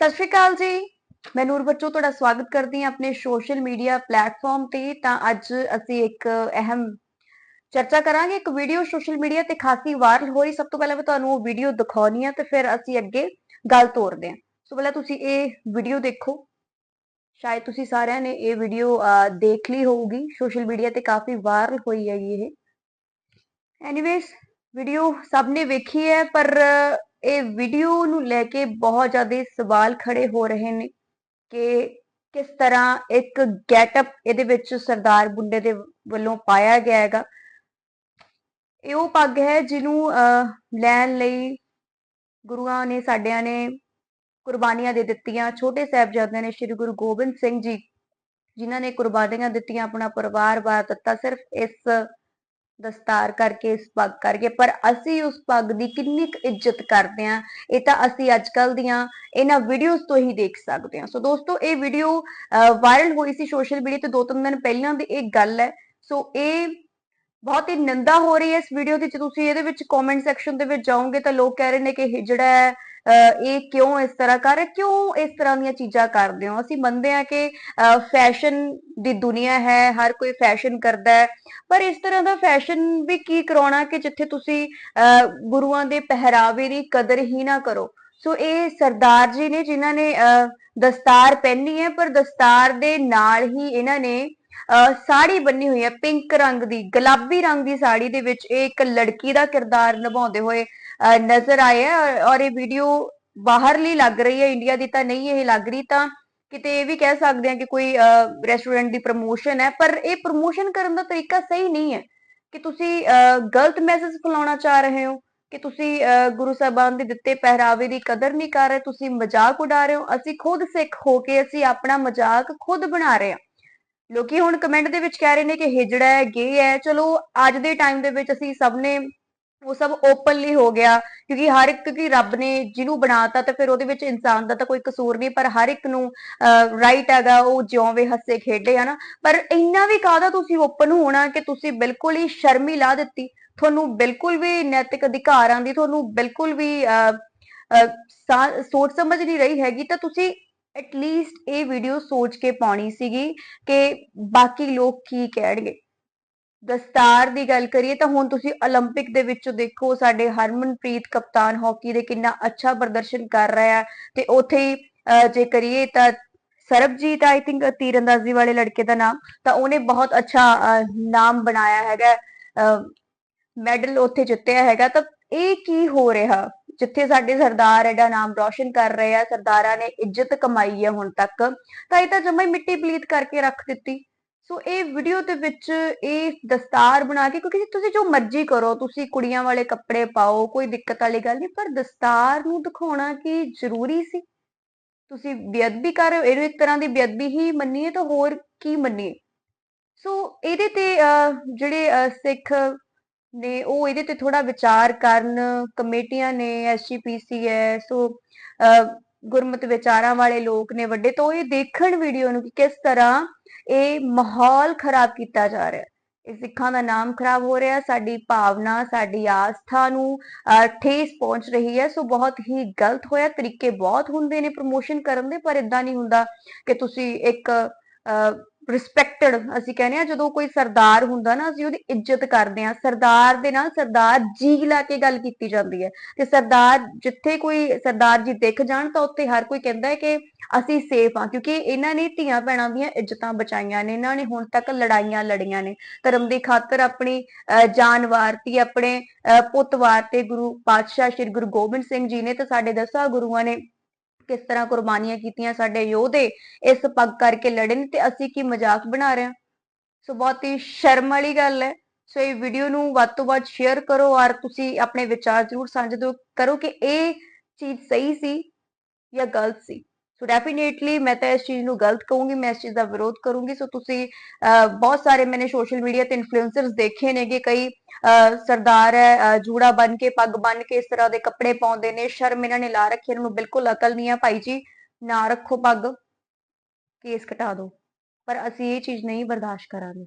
ਸਤਿ ਸ਼੍ਰੀ ਅਕਾਲ ਜੀ। ਮੈਂ ਨੂਰ ਬੱਚੂ ਤੁਹਾਡਾ ਸਵਾਗਤ ਕਰਦੀ ਹਾਂ ਆਪਣੇ ਸੋਸ਼ਲ ਮੀਡੀਆ ਪਲੇਟਫਾਰਮ ਤੇ। ਤਾਂ ਅੱਜ ਅਸੀਂ ਇੱਕ ਅਹਿਮ ਚਰਚਾ ਕਰਾਂਗੇ। ਇੱਕ ਵੀਡੀਓ ਸੋਸ਼ਲ ਮੀਡੀਆ ਤੇ ਖਾਸੀ ਵਾਇਰਲ ਹੋ ਸਭ ਤੋਂ ਪਹਿਲਾਂ ਮੈਂ ਤੁਹਾਨੂੰ ਉਹ ਵੀਡੀਓ ਦਿਖਾਉਣੀ ਆ ਤੇ ਫਿਰ ਅਸੀਂ ਅੱਗੇ ਗੱਲ ਤੋਰਦੇ ਹਾਂ। ਸੋ ਪਹਿਲਾਂ ਤੁਸੀਂ ਇਹ ਵੀਡੀਓ ਦੇਖੋ। ਸ਼ਾਇਦ ਤੁਸੀਂ ਸਾਰਿਆਂ ਨੇ ਇਹ ਵੀਡੀਓ ਦੇਖ ਲਈ ਹੋਊਗੀ। ਸੋਸ਼ਲ ਮੀਡੀਆ ਤੇ ਕਾਫੀ ਵਾਇਰਲ ਹੋਈ ਹੈ ਇਹ। ਐਨੀਵੇਜ਼ ਵੀਡੀਓ ਸਭ ਨੇ ਵੇਖੀ ਹੈ, ਪਰ ਇਹ ਵੀਡੀਓ ਨੂੰ ਲੈ ਕੇ ਬਹੁਤ ਜ਼ਿਆਦਾ ਸਵਾਲ ਖੜੇ ਹੋ ਰਹੇ ਨੇ ਕਿ ਕਿਸ ਤਰ੍ਹਾਂ ਇੱਕ ਗੈਟਅਪ ਇਹਦੇ ਵਿੱਚ ਸਰਦਾਰ ਬੁੰਡੇ ਦੇ ਵੱਲੋਂ ਪਾਇਆ ਗਿਆ ਹੈਗਾ। ਇਹ ਉਹ ਪੱਗ ਹੈ ਜਿਹਨੂੰ ਲੈਣ ਲਈ ਗੁਰੂਆਂ ਨੇ ਸਾਡਿਆਂ ਨੇ ਕੁਰਬਾਨੀਆਂ ਦੇ ਦਿੱਤੀਆਂ। ਛੋਟੇ ਸਾਹਿਬਜ਼ਾਦਿਆਂ ਨੇ ਸ੍ਰੀ ਗੁਰੂ ਗੋਬਿੰਦ ਸਿੰਘ ਜੀ, ਜਿਨ੍ਹਾਂ ਨੇ ਕੁਰਬਾਨੀਆਂ ਦਿੱਤੀਆਂ, ਆਪਣਾ ਪਰਿਵਾਰ ਬਾਰ ਦਿੱਤਾ। ਸਿਰਫ ਇਸ ਦਸਤਾਰ ਕਰਕੇ, ਇਸ ਪੱਗ ਕਰਕੇ, ਪਰ ਅਸੀਂ ਉਸ ਪੱਗ ਦੀ ਕਿੰਨੀ ਕੁ ਇੱਜ਼ਤ ਕਰਦੇ ਆਂ ਇਹ ਤਾਂ ਅਸੀਂ ਅੱਜਕੱਲ ਦੀਆਂ ਇਹਨਾਂ ਵੀਡੀਓਜ਼ ਤੋਂ ਹੀ ਦੇਖ ਸਕਦੇ ਹਾਂ। ਸੋ ਦੋਸਤੋ, ਇਹ ਵੀਡੀਓ ਵਾਇਰਲ ਹੋਈ ਸੀ ਸੋਸ਼ਲ ਮੀਡੀਆ ਤੇ ਦੋ ਤਿੰਨ ਦਿਨ ਪਹਿਲਾਂ ਦੀ ਇਹ ਗੱਲ ਹੈ। ਸੋ ਇਹ ਬਹੁਤ ਹੀ ਨਿੰਦਾ ਹੋ ਰਹੀ ਹੈ ਇਸ ਵੀਡੀਓ ਦੀ। ਜੇ ਤੁਸੀਂ ਇਹਦੇ ਵਿੱਚ ਕਮੈਂਟ ਸੈਕਸ਼ਨ ਦੇ ਵਿੱਚ ਜਾਓਗੇ ਤਾਂ ਲੋਕ ਕਹਿ ਰਹੇ ਨੇ ਕਿ ਇਹ ਜਿਹੜਾ ਇਹ ਕਿਉਂ ਇਸ ਤਰ੍ਹਾਂ ਕਰ ਰਹੇ ਕਿਉਂ ਇਸ ਤਰ੍ਹਾਂ ਦੀਆਂ ਚੀਜ਼ਾਂ ਕਰਦੇ ਹੋ? ਅਸੀਂ ਮੰਨਦੇ ਆ ਕਿ ਫੈਸ਼ਨ ਦੀ ਦੁਨੀਆ ਹੈ, ਹਰ ਕੋਈ ਫੈਸ਼ਨ ਕਰਦਾ ਹੈ। ਪਰ ਇਸ ਤਰ੍ਹਾਂ ਦਾ ਫੈਸ਼ਨ ਵੀ ਕੀ ਕਰਾਉਣਾ ਕਿ ਜਿੱਥੇ ਤੁਸੀਂ ਗੁਰੂਆਂ ਦੇ ਪਹਿਰਾਵੇ ਦੀ ਕਦਰ ਹੀ ਨਾ ਕਰੋ? ਸੋ ਇਹ ਸਰਦਾਰ ਜੀ ਨੇ ਜਿਨ੍ਹਾਂ ਨੇ ਦਸਤਾਰ ਪਹਿਨੀ ਹੈ, ਪਰ ਦਸਤਾਰ ਦੇ ਨਾਲ ਹੀ ਇਹਨਾਂ ਨੇ ਸਾੜੀ ਬੰਨੀ ਹੋਈ ਹੈ, ਪਿੰਕ ਰੰਗ ਦੀ, ਗੁਲਾਬੀ ਰੰਗ ਦੀ ਸਾੜੀ ਦੇ ਵਿੱਚ ਇਹ ਇੱਕ ਲੜਕੀ ਦਾ ਕਿਰਦਾਰ ਨਿਭਾਉਂਦੇ ਹੋਏ ਨਜ਼ਰ ਆਏ ਔਰ ਇਹ ਵੀਡੀਓ ਬਾਹਰਲੀ ਲੱਗ ਰਹੀ ਹੈ ਇੰਡੀਆ ਦੀ ਤਾਂ ਨਹੀਂ ਇਹ ਲੱਗ ਰਹੀ ਤਾਂ ਕਿਤੇ ਇਹ ਵੀ ਕਹਿ ਸਕਦੇ ਹਾਂ ਕਿ ਕੋਈ ਰੈਸਟੋਰੈਂਟ ਦੀ ਪ੍ਰਮੋਸ਼ਨ ਹੈ, ਪਰ ਇਹ ਪ੍ਰਮੋਸ਼ਨ ਕਰਨ ਦਾ ਤਰੀਕਾ ਸਹੀ ਨਹੀਂ ਹੈ ਕਿ ਤੁਸੀਂ ਗਲਤ ਮੈਸੇਜ ਫਲਾਉਣਾ ਚਾਹ ਰਹੇ ਹੋ, ਕਿ ਤੁਸੀਂ ਗੁਰੂ ਸਾਹਿਬਾਨ ਦੇ ਦਿੱਤੇ ਪਹਿਰਾਵੇ ਦੀ ਕਦਰ ਨਹੀਂ ਕਰ ਰਹੇ, ਤੁਸੀਂ ਮਜ਼ਾਕ ਉਡਾ ਰਹੇ ਹੋ, ਅਸੀਂ ਖੁਦ ਸਿੱਖ ਹੋ ਕੇ ਅਸੀਂ ਆਪਣਾ ਮਜ਼ਾਕ ਖੁਦ ਬਣਾ ਰਹੇ ਹਾਂ। ਲੋਕੀ ਹੁਣ ਕਮੈਂਟ ਦੇ ਵਿੱਚ ਕਹਿ ਰਹੇ ਨੇ ਕਿ ਹਿਜੜਾ ਹੈ ਗੇ ਹੈ, ਚਲੋ ਅੱਜ ਦੇ ਟਾਈਮ ਦੇ ਵਿੱਚ ਅਸੀਂ ਸਭ ਨੇ ਉਹ ਸਭ ਓਪਨਲੀ ਹੋ ਗਿਆ, ਕਿਉਂਕਿ ਹਰ ਇੱਕ ਕੀ ਰੱਬ ਨੇ ਜਿਹਨੂੰ ਬਣਾਤਾ ਤਾਂ ਫਿਰ ਉਹਦੇ ਵਿੱਚ ਇਨਸਾਨ ਦਾ ਤਾਂ ਕੋਈ ਕਸੂਰ ਨਹੀਂ, ਪਰ ਹਰ ਇੱਕ ਨੂੰ ਰਾਈਟ ਹੈਗਾ, ਉਹ ਜਿਉਂਵੇ ਹੱਸੇ ਖੇਡੇ ਹਨਾ, ਪਰ ਇੰਨਾ ਵੀ ਕਾਹਦਾ ਤੁਸੀਂ ਓਪਨ ਹੋਣਾ ਕਿ ਤੁਸੀਂ ਬਿਲਕੁਲ ਹੀ ਸ਼ਰਮੀ ਲਾ ਦਿੱਤੀ। ਤੁਹਾਨੂੰ ਬਿਲਕੁਲ ਵੀ ਨੈਤਿਕ ਅਧਿਕਾਰਾਂ ਦੀ, ਤੁਹਾਨੂੰ ਬਿਲਕੁਲ ਵੀ ਸੋਚ ਸਮਝ ਨਹੀਂ ਰਹੀ ਹੈਗੀ, ਤਾਂ ਤੁਸੀਂ ਐਟਲੀਸਟ ਇਹ ਵੀਡੀਓ ਸੋਚ ਕੇ ਪਾਉਣੀ ਸੀਗੀ ਕਿ ਬਾਕੀ ਲੋਕ ਕੀ ਕਹਿਣਗੇ। ਦਸਤਾਰ ਦੀ ਗੱਲ ਕਰੀਏ ਤਾਂ ਹੁਣ ਤੁਸੀਂ 올림픽 ਦੇ ਵਿੱਚ ਦੇਖੋ ਸਾਡੇ ਹਰਮਨਪ੍ਰੀਤ ਕਪਤਾਨ ਹਾਕੀ ਦੇ ਕਿੰਨਾ ਅੱਛਾ ਪ੍ਰਦਰਸ਼ਨ ਕਰ ਰਿਹਾ ਹੈ ਤੇ ਉਥੇ ਹੀ ਜੇ ਕਰੀਏ ਤਾਂ ਸਰਬਜੀਤ ਆਈ ਥਿੰਕ ਤੀਰੰਦਾਜ਼ੀ ਵਾਲੇ ਲੜਕੇ ਦਾ ਨਾਮ ਤਾਂ ਉਹਨੇ ਬਹੁਤ ਅੱਛਾ ਨਾਮ ਬਣਾਇਆ ਹੈਗਾ ਮੈਡਲ ਉੱਥੇ ਜਿੱਤਿਆ ਹੈਗਾ ਤਾਂ ਇਹ ਕੀ ਹੋ ਰਿਹਾ ਜਿੱਥੇ ਸਾਡੇ ਸਰਦਾਰ ਐਡਾ ਨਾਮ ਰੌਸ਼ਨ ਕਰ ਰਹੇ ਆ ਸਰਦਾਰਾਂ ਨੇ ਇੱਜ਼ਤ ਕਮਾਈ ਹੈ ਹੁਣ ਤੱਕ ਤਾਂ ਇਹ ਤਾਂ ਜਮਾ ਹੀ ਮਿੱਟੀ ਪਲੀਤ ਕਰਕੇ ਰੱਖ ਦਿੱਤੀ ਸੋ ਇਹ ਵੀਡੀਓ ਦੇ ਵਿੱਚ ਇਹ ਦਸਤਾਰ ਬਣਾ ਕੇ, ਕਿਉਂਕਿ ਤੁਸੀਂ ਜੋ ਮਰਜ਼ੀ ਕਰੋ, ਤੁਸੀਂ ਕੁੜੀਆਂ ਵਾਲੇ ਕੱਪੜੇ ਪਾਓ, ਕੋਈ ਦਿੱਕਤ ਵਾਲੀ ਗੱਲ ਨਹੀਂ, ਪਰ ਦਸਤਾਰ ਨੂੰ ਦਿਖਾਉਣਾ ਕੀ ਜ਼ਰੂਰੀ ਸੀ? ਤੁਸੀਂ ਬੇਅਦਬੀ ਕਰ ਰਹੇ ਹੋ, ਇਹਨੂੰ ਇੱਕ ਤਰ੍ਹਾਂ ਦੀ ਬੇਅਦਬੀ ਹੀ ਮੰਨੀਏ ਤਾਂ ਹੋਰ ਕੀ ਮੰਨੀਏ? ਸੋ ਇਹਦੇ ਤੇ ਜਿਹੜੇ ਸਿੱਖ ਨੇ, ਉਹ ਇਹਦੇ ਤੇ ਥੋੜਾ ਵਿਚਾਰ ਕਰਨ, ਕਮੇਟੀਆਂ ਨੇ ਐਸਜੀਪੀਸੀ ਹੈ, ਸੋ ਗੁਰਮਤ ਵਿਚਾਰਾਂ ਵਾਲੇ ਲੋਕ ਨੇ ਵੱਡੇ, ਤੋਂ ਇਹ ਦੇਖਣ ਵੀਡੀਓ ਨੂੰ ਕਿ ਕਿਸ ਤਰ੍ਹਾਂ ਇਹ ਮਾਹੌਲ ਖਰਾਬ ਕੀਤਾ ਜਾ ਰਿਹਾ ਇਹ ਸਿੱਖਾਂ ਦਾ ਨਾਮ ਖਰਾਬ ਹੋ ਰਿਹਾ, ਸਾਡੀ ਭਾਵਨਾ, ਸਾਡੀ ਆਸਥਾ ਨੂੰ ਠੇਸ ਪਹੁੰਚ ਰਹੀ ਹੈ। ਸੋ ਬਹੁਤ ਹੀ ਗਲਤ ਹੋਇਆ। ਤਰੀਕੇ ਬਹੁਤ ਹੁੰਦੇ ਨੇ ਪ੍ਰੋਮੋਸ਼ਨ ਕਰਨ ਦੇ, ਪਰ ਇਦਾਂ ਨਹੀਂ ਹੁੰਦਾ ਕਿ ਤੁਸੀਂ ਇੱਕ ਰਿਸਪੈਕਟਡ ਅਸੀਂ ਕਹਿੰਦੇ ਆ ਜਦੋਂ ਕੋਈ ਸਰਦਾਰ ਹੁੰਦਾ ਨਾ, ਅਸੀਂ ਉਹਦੀ ਇੱਜ਼ਤ ਕਰਦੇ ਆ ਸਰਦਾਰ ਦੇ ਨਾਲ ਸਰਦਾਰ ਜੀ ਲਾ ਕੇ ਗੱਲ ਕੀਤੀ ਜਾਂਦੀ ਹੈ। ਤੇ ਸਰਦਾਰ ਜਿੱਥੇ ਕੋਈ ਸਰਦਾਰ ਜੀ ਦਿਖ ਜਾਣ, ਤਾਂ ਉੱਥੇ ਹਰ ਕੋਈ ਕਹਿੰਦਾ ਹੈ ਕਿ ਅਸੀਂ ਸੇਫ ਆ ਕਿਉਂਕਿ ਇਹਨਾਂ ਨੇ ਧੀਆਂ ਭੈਣਾਂ ਦੀਆਂ ਇੱਜ਼ਤਾਂ ਬਚਾਈਆਂ ਨੇ। ਇਹਨਾਂ ਨੇ ਹੁਣ ਤੱਕ ਲੜਾਈਆਂ ਲੜੀਆਂ ਨੇ। ਧਰਮ ਦੀ ਖਾਤਰ ਆਪਣੀ ਜਾਨ ਵਾਰਤੀ, ਆਪਣੇ ਪੁੱਤ ਵਾਰਤੇ ਗੁਰੂ ਪਾਤਸ਼ਾਹ ਸ੍ਰੀ ਗੁਰੂ ਗੋਬਿੰਦ ਸਿੰਘ ਜੀ ਨੇ ਤੇ ਸਾਡੇ ਦਸਾਂ ਗੁਰੂਆਂ ਨੇ ਕਿਸ ਤਰ੍ਹਾਂ ਕੁਰਬਾਨੀਆਂ ਕੀਤੀਆਂ ਸਾਡੇ ਯੋਧੇ, ਇਸ ਪੱਗ ਕਰਕੇ ਲੜੇ ਨੇ ਤੇ ਅਸੀਂ ਕੀ ਮਜ਼ਾਕ ਬਣਾ ਰਹੇ ਹਾਂ? ਸੋ ਬਹੁਤ ਹੀ ਸ਼ਰਮ ਵਾਲੀ ਗੱਲ ਹੈ। ਸੋ ਇਹ ਵੀਡੀਓ ਨੂੰ ਵੱਧ ਤੋਂ ਵੱਧ ਸ਼ੇਅਰ ਕਰੋ ਔਰ ਤੁਸੀਂ ਆਪਣੇ ਵਿਚਾਰ ਜ਼ਰੂਰ ਸਾਂਝੇ ਕਰੋ ਕਿ ਇਹ ਚੀਜ਼ ਸਹੀ ਸੀ ਜਾਂ ਗਲਤ ਸੀ। ਸੋ ਡੈਫੀਨੇਟਲੀ ਮੈਂ ਤਾਂ ਇਸ ਚੀਜ਼ ਨੂੰ ਗਲਤ ਕਹੂੰਗੀ, ਮੈਂ ਇਸ ਚੀਜ਼ ਦਾ ਵਿਰੋਧ ਕਰੂੰਗੀ। ਸੋ ਤੁਸੀਂ ਬਹੁਤ ਸਾਰੇ ਮੈਨੇ ਸੋਸ਼ਲ ਮੀਡੀਆ ਤੇ ਇਨਫਲੂਐਂਸਰਸ ਦੇਖੇ ਨੇਗੇ, ਕਈ ਸਰਦਾਰ ਹੈ ਜੂੜਾ ਬਨ ਕੇ, ਪੱਗ ਬਨ ਕੇ ਇਸ ਤਰ੍ਹਾਂ ਦੇ ਕੱਪੜੇ ਪਾਉਂਦੇ ਨੇ, ਸ਼ਰਮ ਇਹਨਾਂ ਨੇ ਲਾ ਰੱਖੀ ਇਹਨਾਂ ਨੂੰ ਬਿਲਕੁਲ ਅਕਲ ਨਹੀਂ ਆ। ਭਾਈ ਜੀ, ਨਾ ਰੱਖੋ ਪੱਗ, ਕੇਸ ਕਟਾ ਦਿਓ। ਪਰ ਅਸੀਂ ਇਹ ਚੀਜ਼ ਨਹੀਂ ਬਰਦਾਸ਼ਤ ਕਰਾਂਗੇ।